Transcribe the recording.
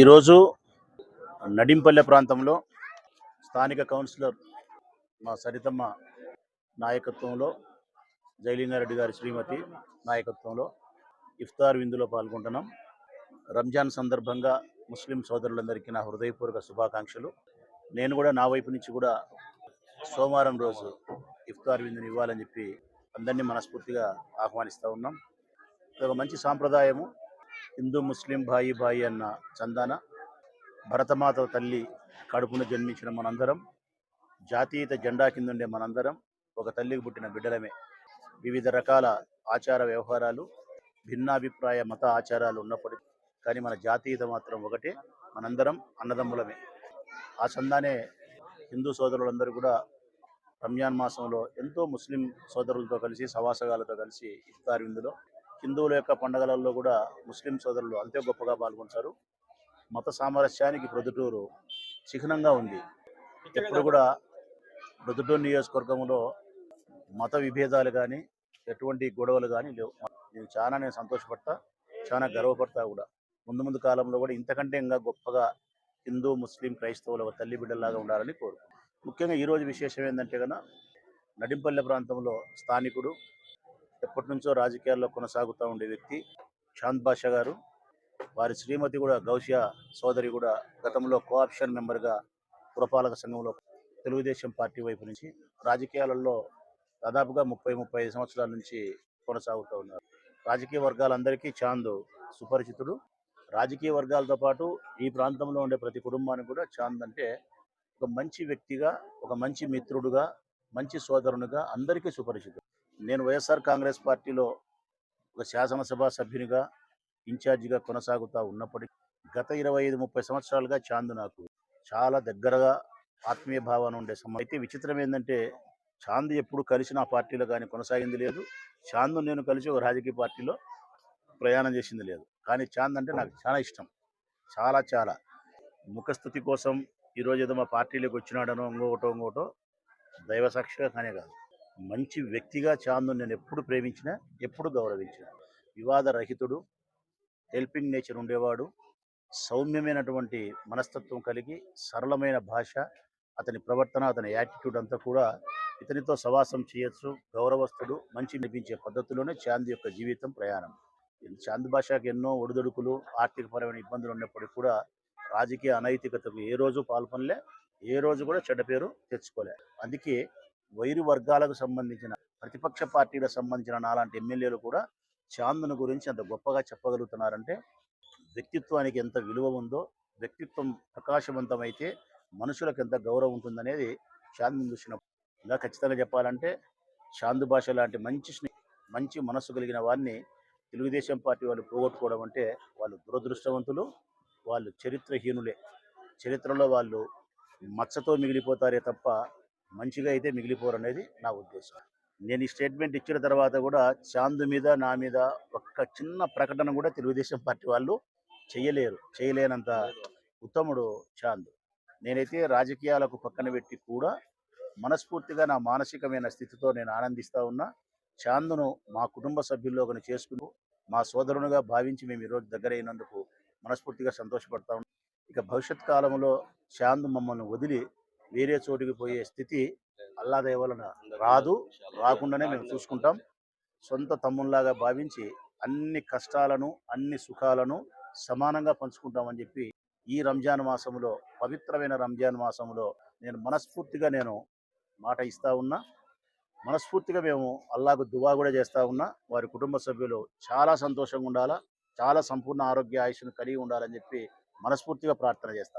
ఈరోజు నడింపల్లె ప్రాంతంలో స్థానిక కౌన్సిలర్ మా సరితమ్మ నాయకత్వంలో జయలింగారెడ్డి గారి శ్రీమతి నాయకత్వంలో ఇఫ్తార్ విందులో పాల్గొంటున్నాం. రంజాన్ సందర్భంగా ముస్లిం సోదరులందరికీ నా హృదయపూర్వక శుభాకాంక్షలు. నేను కూడా నా వైపు నుంచి కూడా సోమవారం రోజు ఇఫ్తార్ విందుని ఇవ్వాలని చెప్పి అందరినీ మనస్ఫూర్తిగా ఆహ్వానిస్తూ ఉన్నాం. ఇది ఒక మంచి సాంప్రదాయము. హిందూ ముస్లిం భాయి భాయి అన్న చందాన భరతమాత తల్లి కడుపున జన్మించిన మనందరం జాతీయత జెండా కింద ఉండే మనందరం ఒక తల్లికి పుట్టిన బిడ్డలమే. వివిధ రకాల ఆచార వ్యవహారాలు భిన్నాభిప్రాయ మత ఆచారాలు ఉన్నప్పటికీ కానీ మన జాతీయత మాత్రం ఒకటే మనందరం అన్నదమ్ములమే. ఆ చందానే హిందూ సోదరులందరూ కూడా రంజాన్ మాసంలో ఎంతో ముస్లిం సోదరులతో కలిసి సవాసగాలతో కలిసి ఇఫ్తార్ విందులో హిందువుల యొక్క పండగలలో కూడా ముస్లిం సోదరులు అంతే గొప్పగా పాల్గొంటారు. మత సామరస్యానికి ప్రొద్దుటూరు చిహ్నంగా ఉంది. ఎప్పుడు కూడా ప్రొద్దుటూరు నియోజకవర్గంలో మత విభేదాలు కానీ ఎటువంటి గొడవలు కానీ లేవు. నేను చాలా నేను సంతోషపడతా చాలా గర్వపడతా కూడా. ముందు ముందు కాలంలో కూడా ఇంతకంటే ఇంకా గొప్పగా హిందూ ముస్లిం క్రైస్తవుల తల్లి బిడ్డలాగా ఉండాలని కోరుకుంటున్నాను ముఖ్యంగా ఈరోజు విశేషం ఏంటంటే కన్నా నడింపల్లె ప్రాంతంలో స్థానికుడు ఎప్పటి నుంచో రాజకీయాల్లో కొనసాగుతూ ఉండే వ్యక్తి చాంద్ బాషా గారు. వారి శ్రీమతి కూడా గౌషియా సోదరి కూడా గతంలో కోఆప్షన్ మెంబర్గా పురపాలక సంఘంలో తెలుగుదేశం పార్టీ వైపు నుంచి రాజకీయాలలో దాదాపుగా ముప్పై ముప్పై ఐదు సంవత్సరాల నుంచి కొనసాగుతూ ఉన్నారు. రాజకీయ వర్గాలందరికీ చాంద్ సుపరిచితుడు. రాజకీయ వర్గాలతో పాటు ఈ ప్రాంతంలో ఉండే ప్రతి కుటుంబానికి కూడా చాంద్ అంటే ఒక మంచి వ్యక్తిగా ఒక మంచి మిత్రుడుగా మంచి సోదరునిగా అందరికీ సుపరిచితుడు. నేను వైఎస్ఆర్ కాంగ్రెస్ పార్టీలో ఒక శాసనసభ సభ్యునిగా ఇన్ఛార్జిగా కొనసాగుతూ ఉన్నప్పటికీ గత ఇరవై ఐదు ముప్పై సంవత్సరాలుగా చాంద్ నాకు. చాలా దగ్గరగా ఆత్మీయ భావన ఉండే సమయం అయితే విచిత్రం ఏంటంటే చాంద్ ఎప్పుడు కలిసి నా పార్టీలో కానీ కొనసాగింది లేదు. చాంద్ నేను కలిసి ఒక రాజకీయ పార్టీలో ప్రయాణం చేసింది లేదు. కానీ చాంద్ అంటే నాకు చాలా ఇష్టం. చాలా చాలా. ముఖస్థుతి కోసం ఈరోజు ఏదో మా పార్టీలోకి వచ్చినాడనో ఇంకొకటో ఇంకోటో దైవ సాక్షిగా కానే కాదు. మంచి వ్యక్తిగా చాందు నేను ఎప్పుడు ప్రేమించిన ఎప్పుడు గౌరవించిన. వివాద రహితుడు హెల్పింగ్ నేచర్ ఉండేవాడు. సౌమ్యమైనటువంటి మనస్తత్వం కలిగి సరళమైన భాష అతని ప్రవర్తన అతని యాటిట్యూడ్ అంతా కూడా ఇతనితో సవాసం చేయొచ్చు. గౌరవస్తుడు మంచి నిపించే పద్ధతిలోనే చాంద్ యొక్క జీవితం ప్రయాణం. చాంద్ భాషకు ఎన్నో ఒడిదొడుకులు ఆర్థికపరమైన ఇబ్బందులు ఉన్నప్పటికీ కూడా రాజకీయ అనైతికతకు ఏ రోజు పాల్పనలే ఏ రోజు కూడా చెడ్డ పేరు తెచ్చుకోలే. అందుకే వైరు వర్గాలకు సంబంధించిన ప్రతిపక్ష పార్టీలకు సంబంధించిన నాలాంటి ఎమ్మెల్యేలు కూడా చాందుని గురించి అంత గొప్పగా చెప్పగలుగుతున్నారంటే వ్యక్తిత్వానికి ఎంత విలువ ఉందో వ్యక్తిత్వం ప్రకాశవంతమైతే మనుషులకు ఎంత గౌరవం ఉంటుందనేది చాందుని చూసినప్పుడు. ఇలా ఖచ్చితంగా చెప్పాలంటే చాందు భాష లాంటి మంచి మంచి మనస్సు కలిగిన వారిని తెలుగుదేశం పార్టీ వాళ్ళు పోగొట్టుకోవడం అంటే వాళ్ళు దురదృష్టవంతులు వాళ్ళు చరిత్రహీనులే. చరిత్రలో వాళ్ళు మచ్చతో మిగిలిపోతారే తప్ప మంచిగా అయితే మిగిలిపోరు అనేది నా ఉద్దేశం. నేను ఈ స్టేట్మెంట్ ఇచ్చిన తర్వాత కూడా చాందు మీద నా మీద ఒక్క చిన్న ప్రకటన కూడా తెలుగుదేశం పార్టీ వాళ్ళు చేయలేరు. చేయలేనంత ఉత్తముడు చాందు. నేనైతే రాజకీయాలకు పక్కన పెట్టి కూడా మనస్ఫూర్తిగా నా మానసికమైన స్థితితో నేను ఆనందిస్తూ ఉన్నా. చాందును మా కుటుంబ సభ్యుల్లో కొన్ని చేసుకుని మా సోదరునిగా భావించి మేము ఈరోజు దగ్గర అయినందుకు మనస్ఫూర్తిగా సంతోషపడతా ఉన్నాం. ఇక భవిష్యత్ కాలంలో చాందు మమ్మల్ని వదిలి వేరే చోటికి పోయే స్థితి అల్లాదయ వలన రాదు. రాకుండానే మేము చూసుకుంటాం. సొంత తమ్ముల్లాగా భావించి అన్ని కష్టాలను అన్ని సుఖాలను సమానంగా పంచుకుంటామని చెప్పి ఈ రంజాన్ మాసంలో పవిత్రమైన రంజాన్ మాసంలో నేను మనస్ఫూర్తిగా నేను మాట ఇస్తా ఉన్నా. మనస్ఫూర్తిగా మేము అల్లాకు దువా కూడా చేస్తా ఉన్నా. వారి కుటుంబ సభ్యులు చాలా సంతోషంగా ఉండాలా చాలా సంపూర్ణ ఆరోగ్య ఆయుష్ను కలిగి ఉండాలని చెప్పి మనస్ఫూర్తిగా ప్రార్థన చేస్తాం